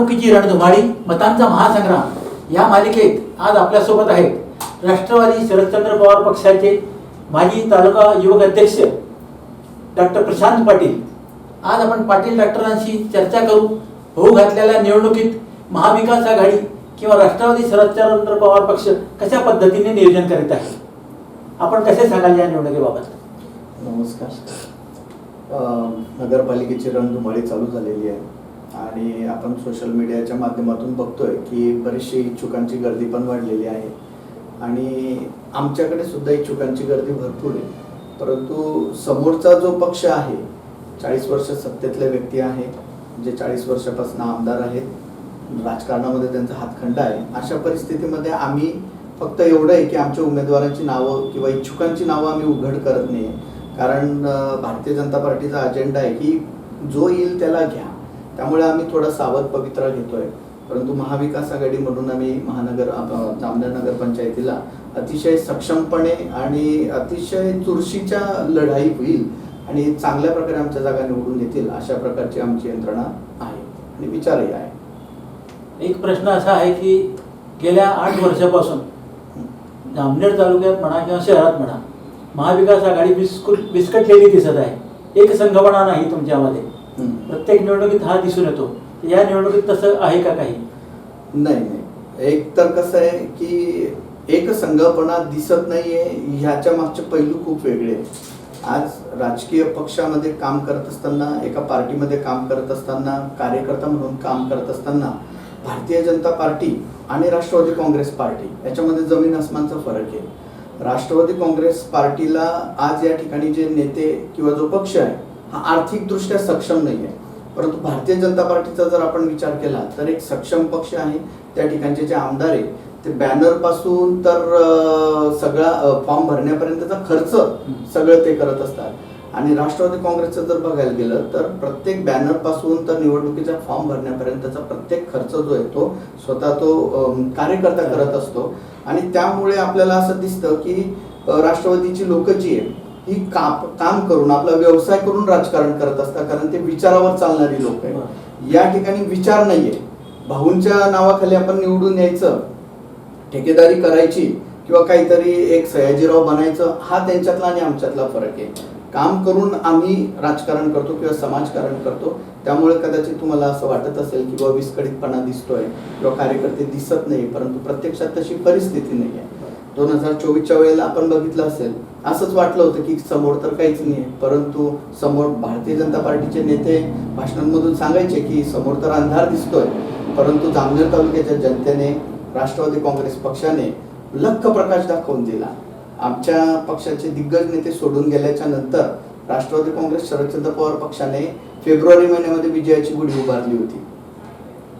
निवडणुकीची रणधुमाळी मतांचा महासंग्राम या मालिकेत आज आपल्यासोबत आहेत राष्ट्रवादी शरदचंद्र पवार पक्षाचे माजी तालुका युवक अध्यक्ष डॉक्टर प्रशांत पाटील. आज आपण पाटील डॉक्टरांशी चर्चा करू. होऊ घातलेल्या निवडणुकीत महाविकास आघाडी किंवा राष्ट्रवादी शरदचंद्र पवार पक्ष कशा पद्धतीने नियोजन करीत आहे? आपण कसे सांगाल या निवडणुकीबाबत? नमस्कार. नगरपालिकेची रणधुमाळी चालू झालेली आहे. आणि आपण सोशल मीडियाच्या माध्यमातून बघतोय की बरीचशी इच्छुकांची गर्दी पण वाढलेली आहे. आणि आमच्याकडे सुद्धा इच्छुकांची गर्दी भरपूर आहे. परंतु समोरचा जो पक्ष आहे चाळीस वर्ष सत्तेतले व्यक्ती आहे जे चाळीस वर्षापासून आमदार आहेत राजकारणामध्ये त्यांचा हातखंड आहे. अशा परिस्थितीमध्ये आम्ही फक्त एवढं आहे की आमच्या उमेदवारांची नावं किंवा इच्छुकांची नावं आम्ही उघड करत नाही. कारण भारतीय जनता पार्टीचा अजेंडा आहे की जो येईल त्याला घ्या. त्यामुळे आम्ही थोडा सावध पवित्रा घेतोय. परंतु महाविकास आघाडी म्हणून आम्ही महानगर अं, जामनेर नगरपंचायतीला अतिशय सक्षमपणे आणि अतिशय चुरशीच्या लढाई होईल आणि चांगल्या प्रकारे आमच्या जागा निवडून येतील अशा प्रकारची आमची यंत्रणा आहे आणि विचारही आहे. एक प्रश्न असा आहे की गेल्या आठ वर्षापासून जामनेर तालुक्यात म्हणा किंवा शहरात म्हणा महाविकास आघाडी बिस्कुट बिस्कटलेली दिसत आहे. एक संघपणा नाही तुमच्यामध्ये. प्रत्येक निवडणुकीत हा दिसून येतो. या निवडणुकीत तसं आहे का काही? नाही नाही. एक तर कसं आहे की एक संघपणा दिसत नाहीये. ह्याच्या मागचे पैलू खूप वेगळे आहेत. आज राजकीय पक्षामध्ये काम करत असताना एका पार्टीमध्ये काम करत असताना कार्यकर्ता म्हणून काम करत असताना भारतीय जनता पार्टी आणि राष्ट्रवादी काँग्रेस पार्टी याच्यामध्ये जमीन आसमानचा फरक आहे. राष्ट्रवादी काँग्रेस पार्टीला आज या ठिकाणी जे नेते किंवा जो पक्ष आहे हा आर्थिकदृष्ट्या सक्षम नाही आहे परंतु भारतीय जनता पार्टीचा जर आपण विचार केला तर एक सक्षम पक्ष आहे. त्या ठिकाणचे जे आमदार आहे ते बॅनरपासून तर सगळा फॉर्म भरण्यापर्यंतचा खर्च सगळं ते करत असतात. आणि राष्ट्रवादी काँग्रेसचं जर बघायला गेलं तर प्रत्येक बॅनरपासून तर निवडणुकीचा फॉर्म भरण्यापर्यंतचा प्रत्येक खर्च जो आहे तो स्वतः तो कार्यकर्ता करत असतो. आणि त्यामुळे आपल्याला असं दिसतं की राष्ट्रवादीची लोक जी आहे ही काम काम करून आपला व्यवसाय करून राजकारण करत असतात कारण ते विचारावर चालणारी लोक आहेत. या ठिकाणी विचार नाहीये. भाऊंच्या नावाखाली आपण निवडून यायचं ठेकेदारी करायची किंवा काहीतरी एक सयाजीराव बनायचं हा त्यांच्यातला आणि आमच्यातला फरक आहे. काम करून आम्ही राजकारण करतो किंवा समाजकारण करतो त्यामुळे कदाचित तुम्हाला असं वाटत असेल की बाबा विस्कळीतपणा दिसतोय किंवा कार्यकर्ते दिसत नाही परंतु प्रत्यक्षात तशी परिस्थिती नाही आहे दोन हजार चोवीसच्या वेळेला आपण बघितलं असेल असंच वाटलं होतं की समोर तर काहीच नाही परंतु समोर भारतीय जनता पार्टीचे नेते भाषणांमधून सांगायचे की समोर तर अंधार दिसतोय. परंतु जामनेर तालुक्याच्या जनतेने राष्ट्रवादी काँग्रेस पक्षाने लख प्रकाश दाखवून दिला. आमच्या पक्षाचे दिग्गज नेते सोडून गेल्याच्यानंतर राष्ट्रवादी काँग्रेस शरदचंद्र पवार पक्षाने फेब्रुवारी महिन्यामध्ये विजयाची गुढी उभारली होती.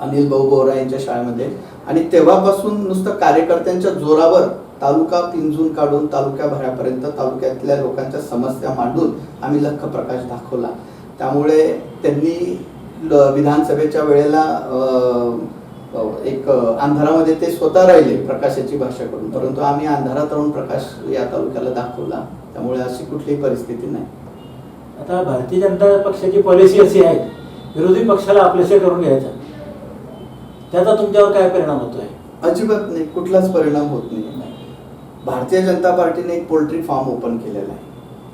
अनिल भाऊ बोरा यांच्या शाळेमध्ये. आणि तेव्हापासून नुसतं कार्यकर्त्यांच्या जोरावर तालुका पिंजून काढून तालुक्याभरापर्यंत तालुक्यातल्या लोकांच्या समस्या मांडून आम्ही लख प्रकाश दाखवला. त्यामुळे त्यांनी विधानसभेच्या वेळेला एक अंधारामध्ये ते स्वतः राहिले प्रकाशाची भाषा करून. परंतु आम्ही अंधारात राहून प्रकाश या तालुक्याला दाखवला. त्यामुळे अशी कुठलीही परिस्थिती नाही. आता भारतीय जनता पक्षाची पॉलिसी अशी आहे विरोधी पक्षाला आपलेसे करून घ्यायचं. त्याचा तुमच्यावर काय परिणाम होतोय? अजिबात नाही. कुठलाच परिणाम होत नाही. भारतीय जनता पार्टीने एक पोल्ट्री फार्म ओपन केलेला आहे.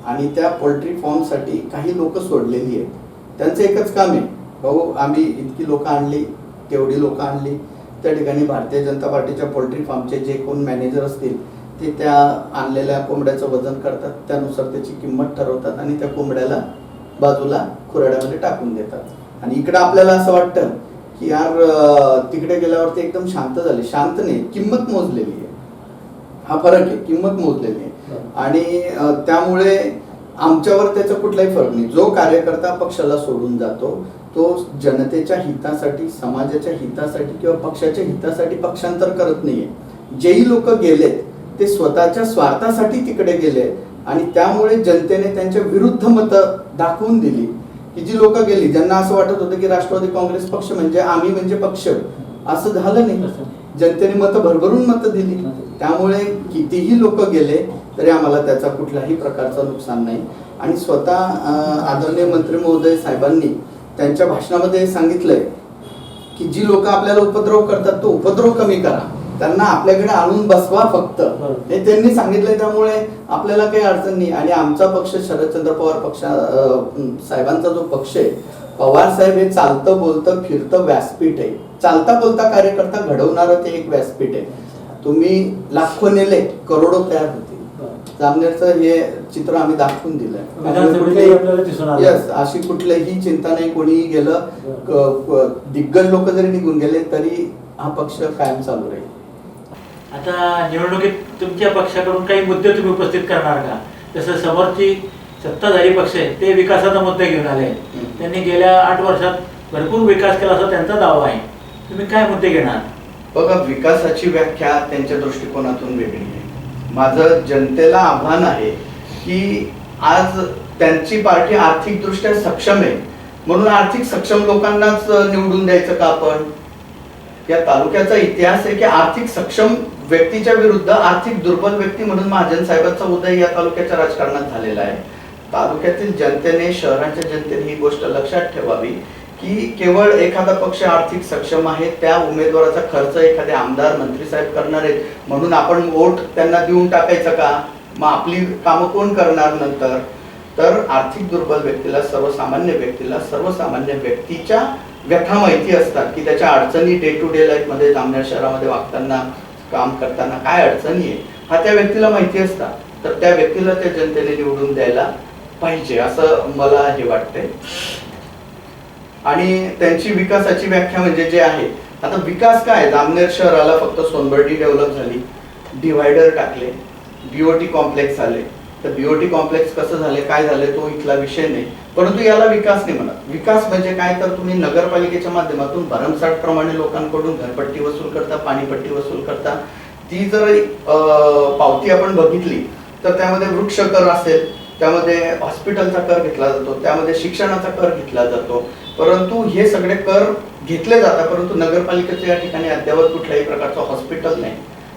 आणि त्या पोल्ट्री फॉर्मसाठी काही लोक सोडलेली आहेत. त्यांचं एकच काम आहे. भाऊ आम्ही इतकी लोक आणली तेवढी लोक आणली. त्या ठिकाणी भारतीय जनता पार्टीच्या पोल्ट्री फार्मचे जे कोण मॅनेजर असतील ते त्या आणलेल्या कोंबड्याचं वजन करतात. त्यानुसार त्याची किंमत ठरवतात आणि त्या कोंबड्याला बाजूला खुराड्यामध्ये टाकून देतात. आणि इकडं आपल्याला असं वाटतं की यार तिकडे तिकडे गेल्यावरती एकदम शांत झाले. शांत नाही किंमत मोजलेली आहे. हा फरक आहे किंमत मोजलेली आहे. आणि त्यामुळे आमच्यावर त्याचा कुठलाही फरक नाही. जो कार्यकर्ता पक्षाला सोडून जातो तो जनतेच्या हितासाठी समाजाच्या हितासाठी किंवा पक्षाच्या हितासाठी पक्षांतर करत नाहीये. जेही लोक गेलेत ते स्वतःच्या स्वार्थासाठी तिकडे गेले आणि त्यामुळे जनतेने त्यांच्या विरुद्ध मतं दाखवून दिली. की जी लोक गेली ज्यांना असं वाटत होतं की राष्ट्रवादी काँग्रेस पक्ष म्हणजे आम्ही म्हणजे पक्ष. असं झालं नाही. जनतेने मतं भरभरून मतं दिली. त्यामुळे कितीही लोक गेले तरी आम्हाला त्याचा कुठल्याही प्रकारचं नुकसान नाही. आणि स्वतः आदरणीय मंत्री महोदय साहेबांनी त्यांच्या भाषणामध्ये सांगितलंय की जी लोक आपल्याला उपद्रव करतात तो उपद्रव कमी करा. त्यांना आपल्याकडे आणून बसवा फक्त. बरोबर. हे त्यांनी सांगितलंय त्यामुळे आपल्याला काही अडचण नाही. आणि आमचा पक्ष शरदचंद्र पवार पक्ष साहेबांचा जो पक्ष आहे पवार साहेब हे चालतं बोलतं फिरतं व्यासपीठ आहे. चालता बोलता कार्यकर्ता घडवणारं ते एक व्यासपीठ आहे. तुम्ही लाखो नेले करोडो तयार होतील. जामनेरचं हे चित्र आम्ही दाखवून विधानसभेतही आपल्याला दिसून आलं. दिलं अशी कुठलीही चिंता नाही कोणीही गेलं दिग्गज लोक जरी निघून गेले तरी हा पक्ष कायम चालू राहील. आता निवडणुकीत तुमच्या पक्षाकडून काही मुद्दे तुम्ही उपस्थित करणार का? जसं समोरची सत्ताधारी पक्ष आहे ते विकासाचा मुद्दा घेऊन आले त्यांनी गेल्या आठ वर्षात भरपूर विकास केला असा त्यांचा दावा आहे. तुम्ही काय मुद्दे घेणार? बघा विकासाची व्याख्या त्यांच्या दृष्टिकोनातून वेगळी आहे. माझं जनतेला आव्हान आहे की आज त्यांची पार्टी आर्थिकदृष्ट्या सक्षम आहे. म्हणून आर्थिक सक्षम लोकांनाच निवडून द्यायचं का आपण? या तालुक्याचा इतिहास आहे की आर्थिक सक्षम व्यक्तीच्या विरुद्ध आर्थिक दुर्बल व्यक्ती म्हणून महाजन साहेबांचा उदय या तालुक्याच्या राजकारणात झालेला आहे. तालुक्यातील जनतेने शहराच्या जनतेने ही गोष्ट लक्षात ठेवावी. की केवळ एखादा पक्ष आर्थिक सक्षम आहे त्या उमेदवाराचा खर्च एखादे आमदार मंत्री साहेब करणार आहेत म्हणून आपण वोट त्यांना देऊन टाकायचं का? मग आपली कामं कोण करणार नंतर? तर आर्थिक दुर्बल व्यक्तीला सर्वसामान्य व्यक्तीला सर्वसामान्य व्यक्तीच्या व्यथा माहिती असतात की त्याच्या अडचणी डे टू डे लाईफमध्ये जामनेर शहरामध्ये वागताना काम करताना काय अडचणी आहे हा त्या व्यक्तीला माहिती असतात. तर त्या व्यक्तीला त्या जनतेने निवडून द्यायला पाहिजे असं मला हे वाटतंय. आणि त्यांची विकासाची व्याख्या म्हणजे जे आहे आता विकास काय? जामनेर शहराला फक्त सोनबर्डी डेव्हलप झाली डिवायडर टाकले बीओटी कॉम्प्लेक्स आले. तर बीओटी कॉम्प्लेक्स कसं झाले काय झाले तो इथला विषय नाही. परंतु याला विकास नाही म्हणत. विकास म्हणजे काय? तर तुम्ही नगरपालिकेच्या माध्यमातून भरमसाठ प्रमाणे लोकांकडून घरपट्टी वसूल करता पाणीपट्टी वसूल करता. ती जर पावती आपण बघितली तर त्यामध्ये वृक्ष कर असेल त्यामध्ये हॉस्पिटलचा कर घेतला जातो त्यामध्ये शिक्षणाचा कर घेतला जातो परंतु हे सगळे कर घेतले जातात परंतु नगरपालिकेचं या ठिकाणी अद्यावत कुठल्याही प्रकारचं हॉस्पिटल नाही.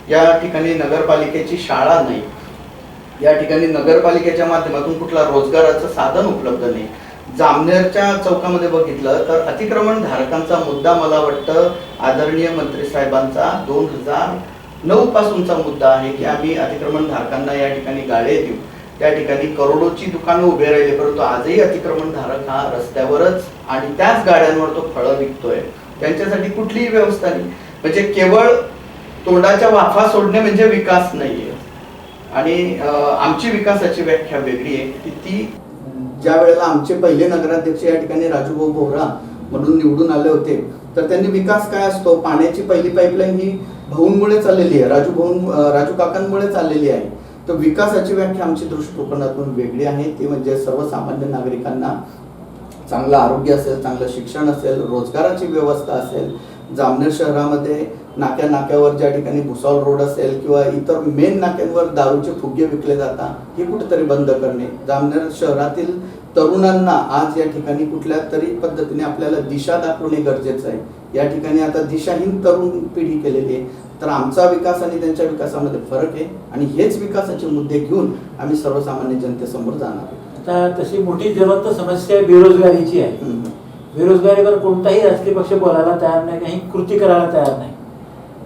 या ठिकाणी नगरपालिकेची शाळा नाही. या ठिकाणी नगरपालिकेच्या माध्यमातून कुठला रोजगाराचं साधन उपलब्ध नाही. जामनेरच्या चौकामध्ये बघितलं तर अतिक्रमण धारकांचा मुद्दा मला वाटतं आदरणीय मंत्री साहेबांचा दोन हजार नऊ पासूनचा मुद्दा आहे की आम्ही अतिक्रमण धारकांना या ठिकाणी गाळे देऊ. त्या ठिकाणी करोडोची दुकानं उभे राहिले परंतु आजही अतिक्रमण धारक हा रस्त्यावरच आणि त्याच गाड्यांवर तो फळं विकतोय. त्यांच्यासाठी कुठलीही व्यवस्था नाही. म्हणजे केवळ तोंडाच्या वाफा सोडणे म्हणजे विकास नाहीये. आणि आमची विकासाची व्याख्या वेगळी आहे की ती ज्या वेळेला आमचे पहिले नगराध्यक्ष या ठिकाणी राजूभाऊ बोहरा म्हणून निवडून आले होते तर त्यांनी विकास काय असतो? पाण्याची पहिली पाईपलाईन ही भाऊंमुळे चाललेली आहे. राजू भाऊ राजू काकांमुळे चाललेली आहे. तर विकासाची व्याख्या आमची दृष्टिकोनातून वेगळी आहे. ती म्हणजे सर्वसामान्य नागरिकांना चांगलं आरोग्य असेल चांगलं शिक्षण असेल रोजगाराची व्यवस्था असेल जामनेर शहरामध्ये नाक्या नाक्यावर ज्या ठिकाणी भुसावळ रोड असेल किंवा इतर मेन नाक्यांवर दारूचे फुगे विकले जातात हे कुठेतरी बंद करणे. जामनेर शहरातील तरुणांना आज या ठिकाणी कुठल्या तरी पद्धतीने आपल्याला दिशा दाखवणे गरजेचं आहे. या ठिकाणी आता दिशाहीन तरुण पिढी केलेली आहे. तर आमचा विकास आणि त्यांच्या विकासामध्ये फरक आहे आणि हेच विकासाचे मुद्दे घेऊन आम्ही सर्वसामान्य जनतेसमोर जाणार आता तशी मोठी ज्वलंत समस्या बेरोजगारीची आहे. बेरोजगारीवर कोणताही राजकीय पक्ष बोलायला तयार नाही काही कृती करायला तयार नाही.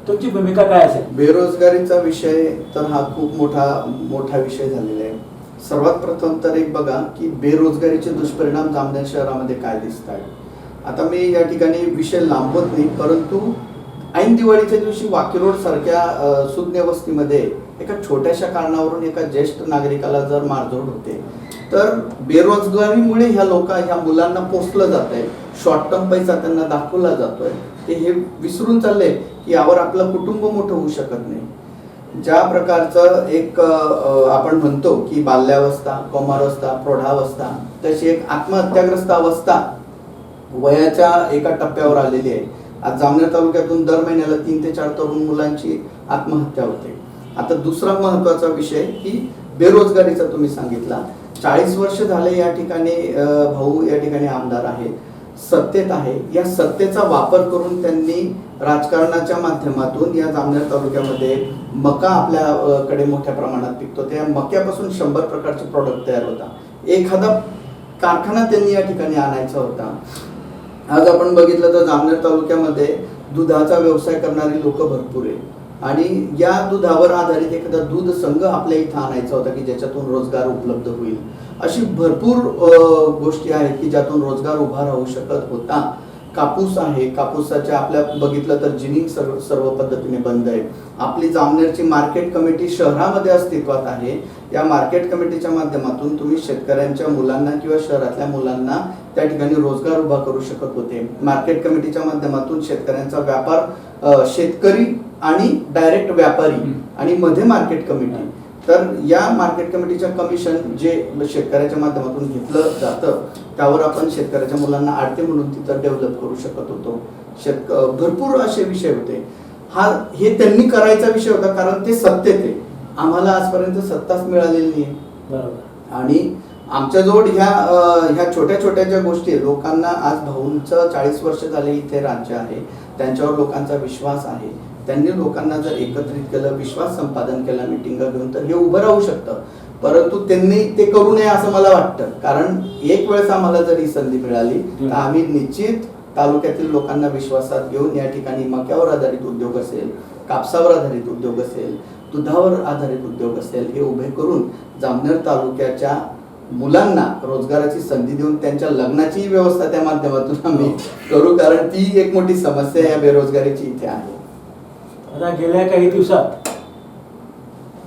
तुमची भूमिका काय असेल? बेरोजगारीचा विषय तर हा खूप मोठा मोठा विषय झालेला आहे. सर्वात प्रथम तर एक बघा की बेरोजगारीचे दुष्परिणाम जामनेर शहरामध्ये काय दिसत आहेत आता मी या ठिकाणी विषय लांबवत नाही परंतु ऐन दिवाळीच्या दिवशी वाकीरोड सारख्या अ, सुज्ञ वस्तीमध्ये एका छोट्याशा कारणावरून एका ज्येष्ठ नागरिकाला जर मारझोड होते तर बेरोजगारीमुळे ह्या लोक ह्या मुलांना पोचलं जात आहे शॉर्ट टर्म पैसा त्यांना दाखवला जातोय. ते हे विसरून चालले की यावर आपलं कुटुंब मोठं होऊ शकत नाही. ज्या प्रकारचं एक आपण म्हणतो की बाल्यावस्था कौमारावस्था प्रौढावस्था तशी एक आत्महत्याग्रस्त अवस्था वयाच्या एका टप्प्यावर आलेली आहे. आज जामनेर तालुक्यातून दर महिन्याला तीन ते चार तरुण मुलांची आत्महत्या होते. आता दुसरा महत्त्वाचा विषय की बेरोजगारीचा तुम्ही सांगितला. चाळीस वर्ष झाले या ठिकाणी भाऊ या ठिकाणी आमदार आहेत सत्तेत आहे. या सत्तेचा वापर करून त्यांनी राजकारणाच्या माध्यमातून या जामनेर तालुक्यामध्ये मका आपल्याकडे मोठ्या प्रमाणात पिकतो. त्या मक्यापासून शंभर प्रकारचे प्रॉडक्ट तयार होता एखादा कारखाना त्यांनी या ठिकाणी आणायचा होता. आज आपण बघितलं तर जामनेर तालुक्यामध्ये दुधाचा व्यवसाय करणारी लोक भरपूर आहे आणि या दुधावर आधारित एखादा दूध संघ आपल्या इथं आणायचा होता की ज्याच्यातून रोजगार उपलब्ध होईल. अशी भरपूर गोष्टी आहेत की ज्यातून रोजगार उभा राहू शकत होता. कापूस आहे कापूसाच्या आपल्या बघितलं तर जिनिंग सर्व सर्व पद्धतीने बंद आहे. आपली जामनेरची मार्केट कमिटी शहरामध्ये अस्तित्वात आहे. या मार्केट कमिटीच्या माध्यमातून तुम्ही शेतकऱ्यांच्या मुलांना किंवा शहरातल्या मुलांना त्या ठिकाणी रोजगार उभा करू शकत होते. मार्केट कमिटीच्या माध्यमातून शेतकऱ्यांचा व्यापार शेतकरी आणि डायरेक्ट व्यापारी. आणि मध्ये मार्केट कमिटी तर या मार्केट कमिटीच्या कमिशन जे शेतकऱ्याच्या माध्यमातून घेतलं जातं त्यावर आपण शेतकऱ्याच्या मुलांना आडते म्हणून तिथं डेव्हलप करू शकत होतो. शेतक भरपूर असे विषय होते. हा हे त्यांनी करायचा विषय होता कारण ते सत्तेत आहे. आम्हाला आजपर्यंत सत्ताच मिळालेली नाही. बरोबर. आणि आमच्याजवळ ह्या ह्या छोट्या छोट्या ज्या गोष्टी आहेत लोकांना आज भाऊंचं चाळीस वर्ष झाले इथे राज्य आहे. त्यांच्यावर लोकांचा विश्वास आहे. त्यांनी लोकांना जर एकत्रित केलं विश्वास संपादन केला मिटिंग घेऊन तर हे उभं राहू शकतं. परंतु त्यांनी ते करू नये असं मला वाटतं. कारण एक वेळेस आम्हाला जर ही संधी मिळाली तर आम्ही निश्चित तालुक्यातील लोकांना विश्वासात घेऊन या ठिकाणी मक्यावर आधारित उद्योग असेल कापसावर आधारित उद्योग असेल दुधावर आधारित उद्योग असेल हे उभे करून जामनेर तालुक्याच्या मुलांना रोजगाराची संधी देऊन त्यांच्या लग्नाची व्यवस्था त्या माध्यमातून आम्ही करू. कारण ती एक मोठी समस्या या बेरोजगारीची इथे आहे. आता गेल्या काही दिवसात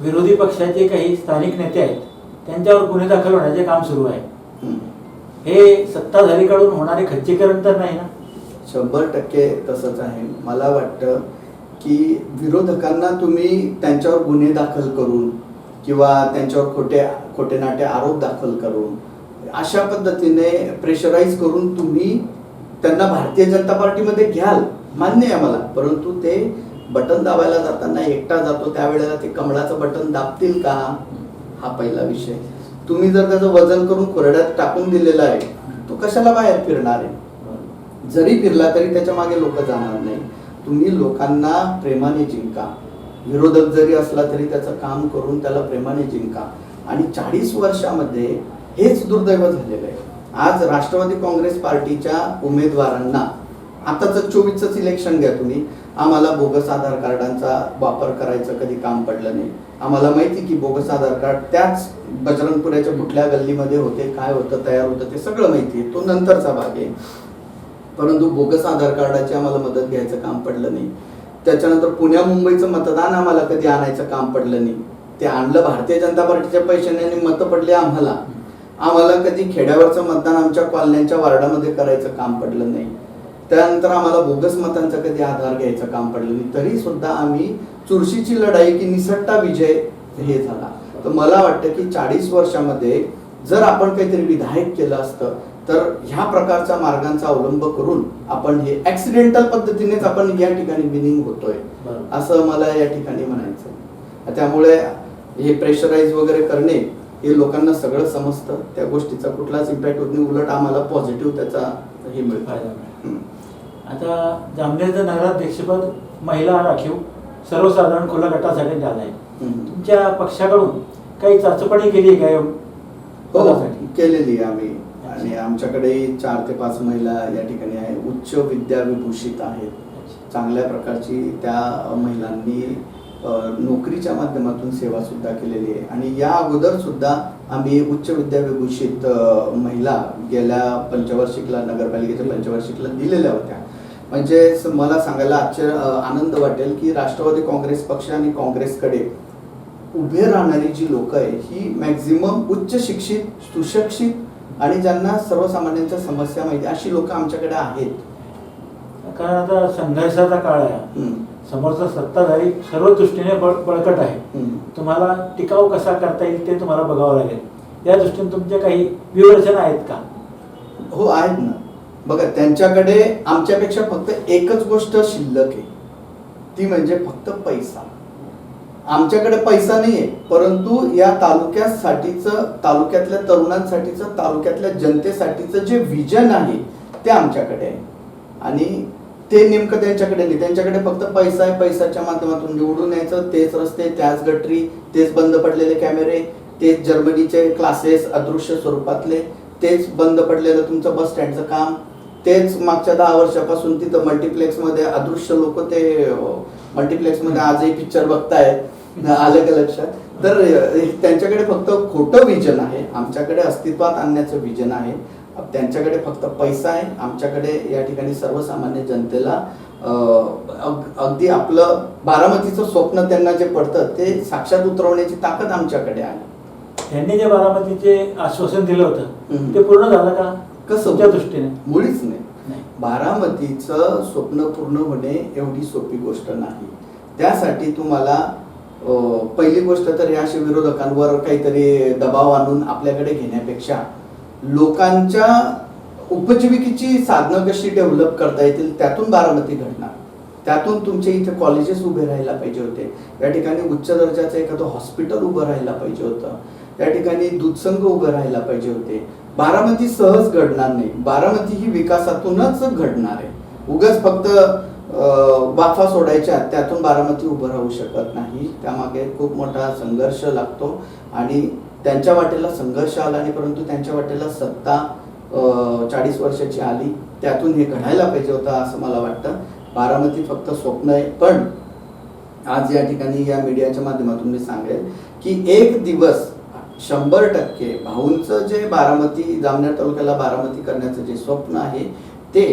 विरोधी पक्षाचे काही स्थानिक नेते आहेत त्यांच्यावर गुन्हे दाखल होण्याचे काम सुरू आहे. हे सत्ताधारीकडून होणारे खच्चीकरण तर नाही ना? शंभर टक्के तसंच आहे. मला वाटतं की विरोधकांना तुम्ही त्यांच्यावर गुन्हे दाखल करून किंवा त्यांच्यावर खोटे खोटे नाटे आरोप दाखल करून अशा पद्धतीने प्रेशराईज करून तुम्ही त्यांना भारतीय जनता पार्टीमध्ये घ्याल. मान्य आहे मला परंतु ते बटन दाबायला जाताना एकटा जातो त्यावेळेला ते कमळाचं बटन दाबतील का? हा पहिला विषय. तुम्ही जर त्याचं वजन करून कोरड्यात टाकून दिलेला आहे तो कशाला बाहेर फिरणार आहे? जरी फिरला तरी त्याच्यामागे लोक जाणार नाही. तुम्ही लोकांना प्रेमाने जिंका. विरोधक जरी असला तरी त्याचं काम करून त्याला प्रेमाने जिंका. आणि चाळीस वर्षामध्ये हेच दुर्दैव झालेलं आहे. आज राष्ट्रवादी काँग्रेस पार्टीच्या उमेदवारांना आताच चोवीसच इलेक्शन घ्या तुम्ही आम्हाला बोगस आधार कार्डांचा वापर करायचं कधी काम पडलं नाही. आम्हाला माहिती की बोगस आधार कार्ड त्याच बजरंगपुऱ्याच्या कुठल्या गल्लीमध्ये होते काय होतं तयार होतं ते सगळं माहिती आहे. तो नंतरचा भाग आहे. परंतु बोगस आधार कार्डाची आम्हाला मदत घ्यायचं काम पडलं नाही. त्याच्यानंतर पुण्या मुंबईचं मतदान आम्हाला कधी आणायचं काम पडलं नाही. ते आणलं भारतीय जनता पार्टीच्या पैशाने आणि मतं पडले आम्हाला. आम्हाला कधी खेड्यावरचं मतदान आमच्या कॉलन्यांच्या वार्डामध्ये करायचं काम पडलं नाही. त्यानंतर आम्हाला बोगस मतांचा कधी आधार घ्यायचं काम पडलं नाही. तरी सुद्धा आम्ही चुरशीची लढाई की निसट्टा विजय हे झाला. तर मला वाटतं की चाळीस वर्षामध्ये जर आपण काहीतरी विधायक केलं असतं तर ह्या प्रकारच्या मार्गांचा अवलंब करून आपण हे ऍक्सिडेंटल पद्धतीनेच आपण या ठिकाणी विनिंग होतोय. असं मला या ठिकाणी म्हणायचं त्यामुळे हे प्रेशराईज वगैरे करणे हे लोकांना सगळं समजतं. त्या गोष्टीचा कुठलाच इम्पॅक्ट होत नाही. उलट आम्हाला पॉझिटिव्ह त्याचा हे मिळतो. आता जामनेरचं नगराध्यक्षपद महिला राखीव सर्वसाधारण खुल्या गटासाठी झालं आहे. तुमच्या पक्षाकडून काही चाचपणी केली आहे काय हो? केलेली आहे आम्ही. आणि आमच्याकडे चार ते पाच महिला या ठिकाणी आहे. उच्च विद्या विभूषित आहेत चांगल्या प्रकारची त्या महिलांनी नोकरीच्या माध्यमातून सेवा सुद्धा केलेली आहे. आणि या अगोदर सुद्धा आम्ही उच्च विद्या विभूषित अ, महिला गेल्या पंचवार्षिकला नगरपालिकेच्या पंचवार्षिकला दिलेल्या होत्या. म्हणजे स- मला सांगायला आश्चर्य आनंद वाटेल की राष्ट्रवादी काँग्रेस पक्ष आणि काँग्रेसकडे उभे राहणारी जी लोक आहे ही मॅक्झिमम उच्च शिक्षित सुशिक्षित आणि ज्यांना सर्वसामान्यांच्या समस्या माहिती अशी लोक आमच्याकडे आहेत. कारण आता संघर्षाचा काळ आहे. समोरचा सत्ताधारी सर्व दृष्टीने बळ बळकट आहे. तुम्हाला टिकाव कसा करता येईल ते तुम्हाला बघावं लागेल. या दृष्टीने तुमचे काही व्यूहरचना आहेत का? हो आहेत ना. बघा त्यांच्याकडे आमच्यापेक्षा फक्त एकच गोष्ट शिल्लक आहे. ती म्हणजे फक्त पैसा. आमच्याकडे पैसा नाहीये परंतु या तालुक्यासाठीचं तालुक्यातल्या तरुणांसाठीचं तालुक्यातल्या जनतेसाठीचं जे विजन आहे ते आमच्याकडे आहे. आणि ते नेमकं त्यांच्याकडे नाही. त्यांच्याकडे फक्त पैसा आहे. पैशाच्या माध्यमातून निवडून यायचं. तेच रस्ते त्याच गटरी तेच बंद पडलेले कॅमेरे तेच जर्मनीचे क्लासेस अदृश्य स्वरूपातले तेच बंद पडलेलं तुमचं बस स्टँडचं काम तेच मागच्या दहा वर्षापासून तिथं मल्टिप्लेक्समध्ये अदृश्य लोक ते मल्टिप्लेक्समध्ये आजही पिक्चर बघताय आलं का लक्षात? तर त्यांच्याकडे फक्त खोटं विजन आहे. आमच्याकडे अस्तित्वात आणण्याचं विजन आहे. त्यांच्याकडे फक्त पैसा आहे. आमच्याकडे या ठिकाणी सर्वसामान्य जनतेला अगदी आपलं बारामतीचं स्वप्न त्यांना जे पडतं ते साक्षात उतरवण्याची ताकद आमच्याकडे आहे. त्यांनी जे बारामतीचे आश्वासन दिलं होतं. ते पूर्ण झालं का? कसं दृष्टीने? मुळीच नाही. बारामतीचं स्वप्न पूर्ण होणे एवढी सोपी गोष्ट नाही. त्यासाठी तुम्हाला पहिली गोष्ट तर या अशा विरोधकांवर काहीतरी दबाव आणून आपल्याकडे घेण्यापेक्षा लोकांच्या उपजीविकेची साधनं कशी डेव्हलप करता येतील त्यातून बारामती घडणार. त्यातून तुमचे इथे कॉलेजेस उभे राहायला पाहिजे होते. या ठिकाणी उच्च दर्जाचं एखादं हॉस्पिटल उभं राहायला पाहिजे होतं. या ठिकाणी दूधसंघ उभं राहायला पाहिजे होते. बारामती सहज घडणार नाही. बारामती ही विकासातूनच घडणार आहे. उगाच फक्त वाफा सोडायच्या त्यातून बारामती उभं राहू शकत नाही. त्यामागे खूप मोठा संघर्ष लागतो आणि त्यांच्या वाटेला संघर्ष आला नाही परंतु त्यांच्या वाटेला सत्ता चाळीस वर्षाची आली. त्यातून हे घडायला पाहिजे होतं असं मला वाटतं. बारामती फक्त स्वप्न आहे. पण आज या ठिकाणी या मीडियाच्या माध्यमातून मी सांगेल की एक दिवस शंभर टक्के भाऊंचं जे बारामती जामनेर तालुक्याला बारामती करण्याचं जे स्वप्न आहे ते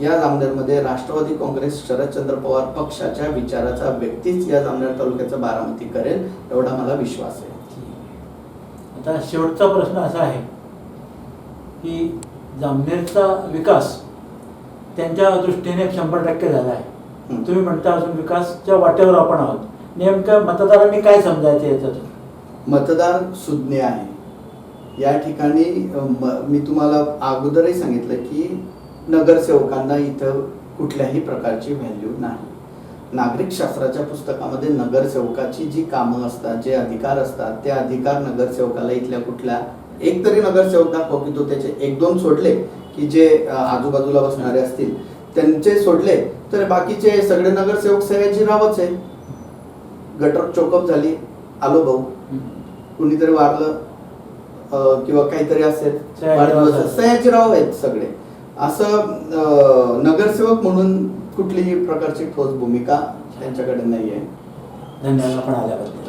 या जामनेरमध्ये राष्ट्रवादी काँग्रेस शरदचंद्र पवार पक्षाच्या विचाराचा व्यक्तीच या जामनेर तालुक्याचं बारामती करेल एवढा मला विश्वास आहे. आता शेवटचा प्रश्न असा आहे की जामनेरचा विकास त्यांच्या दृष्टीने शंभर टक्के झाला आहे. तुम्ही म्हणता अजून विकासच्या वाटेवर आपण आहोत. नेमकं मतदारांनी काय समजायचं याच्यातून? मतदार सुज्ञ आहे. या ठिकाणी मी तुम्हाला अगोदरही सांगितलं की नगरसेवकांना इथं कुठल्याही प्रकारची व्हॅल्यू नाही. नागरिक शास्त्राच्या पुस्तकामध्ये नगरसेवकाची जी कामं असतात जे अधिकार असतात ते अधिकार नगरसेवकाला इथल्या कुठल्या एक तरी नगरसेवक दाखव की तो त्याचे एक दोन सोडले की जे आजूबाजूला बसणारे असतील त्यांचे सोडले तर बाकीचे सगळे नगरसेवक सयाजीरावच आहे. गटर चोकअप झाली. आलो भाऊ. कुणीतरी वारलं किंवा काहीतरी असेल सयाजीराव आहेत सगळे. असं नगरसेवक म्हणून कुठलीही प्रकारची ठोस भूमिका त्यांच्याकडे नाही आहे धन्यवाद आपण आल्याबद्दल.